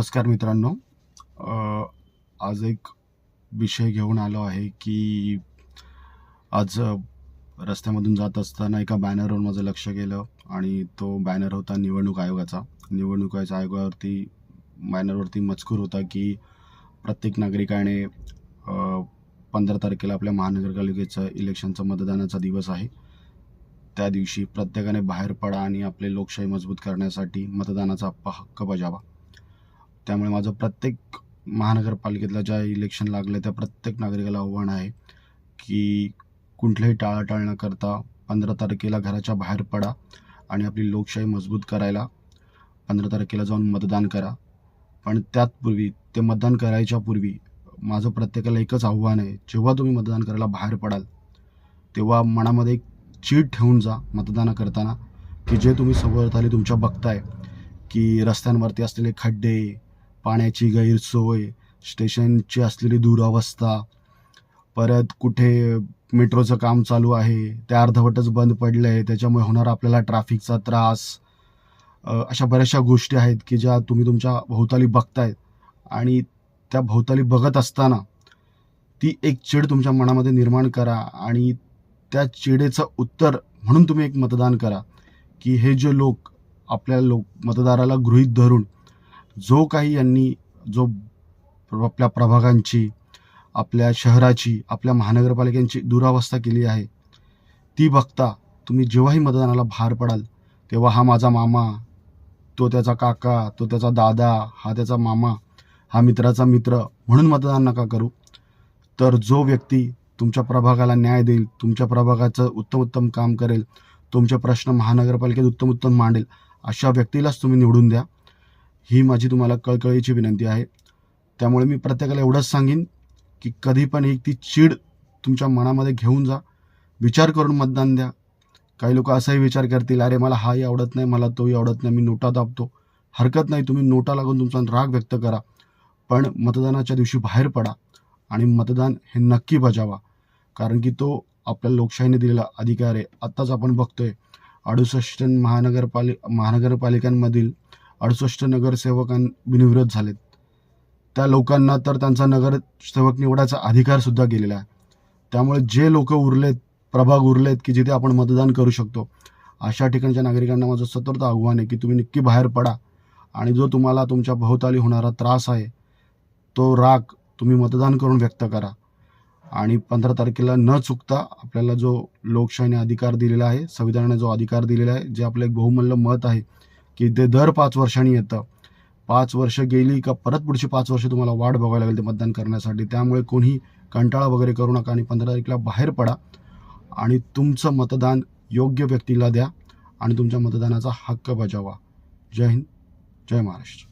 नमस्कार मित्रांनो. आज एक विषय घेऊन आलो आहे की आज रस्त्यामधून जात असताना एका बॅनरवर माझं लक्ष गेलं आणि तो बॅनर होता निवडणूक आयोगाचा. निवडणूक आयोगावरती बॅनरवरती मजकूर होता की प्रत्येक नागरिकाने पंधरा तारखेला आपल्या महानगरपालिकेचं इलेक्शनचा मतदानाचा दिवस आहे. त्या दिवशी प्रत्येकाने बाहेर पडा आणि आपले लोकशाही मजबूत करण्यासाठी मतदानाचा हक्क बजावा. त्यामुळे माझं प्रत्येक महानगरपालिकेतल्या ज्या इलेक्शन लागलं त्या प्रत्येक नागरिकाला आव्हान आहे की कुठल्याही टाळाटाळ न करता पंधरा तारखेला घराच्या बाहेर पडा आणि आपली लोकशाही मजबूत करायला पंधरा तारखेला जाऊन मतदान करा. पण त्यातपूर्वी ते मतदान करायच्या पूर्वी माझं प्रत्येकाला एकच आव्हान आहे जेव्हा तुम्ही मतदान करायला बाहेर पडाल तेव्हा मनामध्ये एक चीट ठेवून जा मतदान करताना की जे तुम्ही सभोवताली तुमच्या बघताय की रस्त्यांवरती असलेले खड्डे पाण्याची गैरसोय स्टेशनची असलेली दुरावस्था परत कुठे मेट्रोचं काम चालू आहे ते अर्धवटच बंद पडलं आहे त्याच्यामुळे होणारा आपल्याला ट्रॅफिकचा त्रास. अशा बऱ्याचशा गोष्टी आहेत की ज्या तुम्ही तुमच्या भोवताली बघतायत आणि त्या भोवताली बघत असताना ती एक चिड तुमच्या मनामध्ये निर्माण करा आणि त्या चिडेचं उत्तर म्हणून तुम्ही एक मतदान करा की हे जे लोक आपल्या लोक मतदाराला गृहीत धरून जो काही यांनी जो प्र- आपल्या प्रभागांची आपल्या शहराची आपल्या महानगरपालिकांची दुरावस्था केली आहे ती बघता तुम्ही जेव्हाही मतदानाला भार पडाल तेव्हा हा माझा मामा तो त्याचा काका तो त्याचा दादा हा त्याचा मामा हा मित्राचा मित्र म्हणून मतदान नका करू. तर जो व्यक्ती तुमच्या प्रभागाला न्याय देईल तुमच्या प्रभागाचं उत्तम उत्तम काम करेल तुमचे प्रश्न महानगरपालिकेत उत्तम उत्तम मांडेल अशा व्यक्तीलाच तुम्ही निवडून द्या. ही माझी तुम्हाला कळकळीची विनंती आहे. त्यामुळे मी प्रत्येकाला एवढंच सांगेन की कधी पण एक ती चीड तुमच्या मनामध्ये घेऊन जा. विचार करून मतदान द्या. काही लोक असाही विचार करतील अरे मला हाही आवडत नाही मला तोही आवडत नाही मी नोटा दाबतो. हरकत नाही तुम्ही नोटा लागून तुमचा राग व्यक्त करा. पण मतदानाच्या दिवशी बाहेर पडा आणि मतदान हे नक्की बजावा. कारण की तो आपल्या लोकशाहीने दिलेला अधिकार आहे. आत्ताच आपण बघतोय अडुसष्ट महानगरपालिका महानगरपालिकांमधील अडुसष्ट नगरसेवकां बिनविरोध झालेत. त्या लोकांना तर त्यांचा नगरसेवक निवडायचा अधिकार सुद्धा गेलेला आहे. त्यामुळे जे लोक उरलेत प्रभाग उरलेत की जिथे आपण मतदान करू शकतो अशा ठिकाणच्या नागरिकांना माझं सतर्क आव्हान आहे की तुम्ही नक्की बाहेर पडा आणि जो तुम्हाला तुमच्या भोवताली होणारा त्रास आहे तो राग तुम्ही मतदान करून व्यक्त करा. आणि पंधरा तारखेला न चुकता आपल्याला जो लोकशाहीने अधिकार दिलेला आहे संविधानाने जो अधिकार दिलेला आहे जे आपलं एक बहुमूल्य मत आहे की ते दर पाच वर्षांनी येतं. पाच वर्ष गेली का परत पुढची पाच वर्ष तुम्हाला वाट बघायला लागेल ते मतदान करण्यासाठी. त्यामुळे कोणी कंटाळा वगैरे करू नका आणि पंधरा तारखेला बाहेर पडा आणि तुमचं मतदान योग्य व्यक्तीला द्या आणि तुमच्या मतदानाचा हक्क बजावा. जय हिंद जय महाराष्ट्र.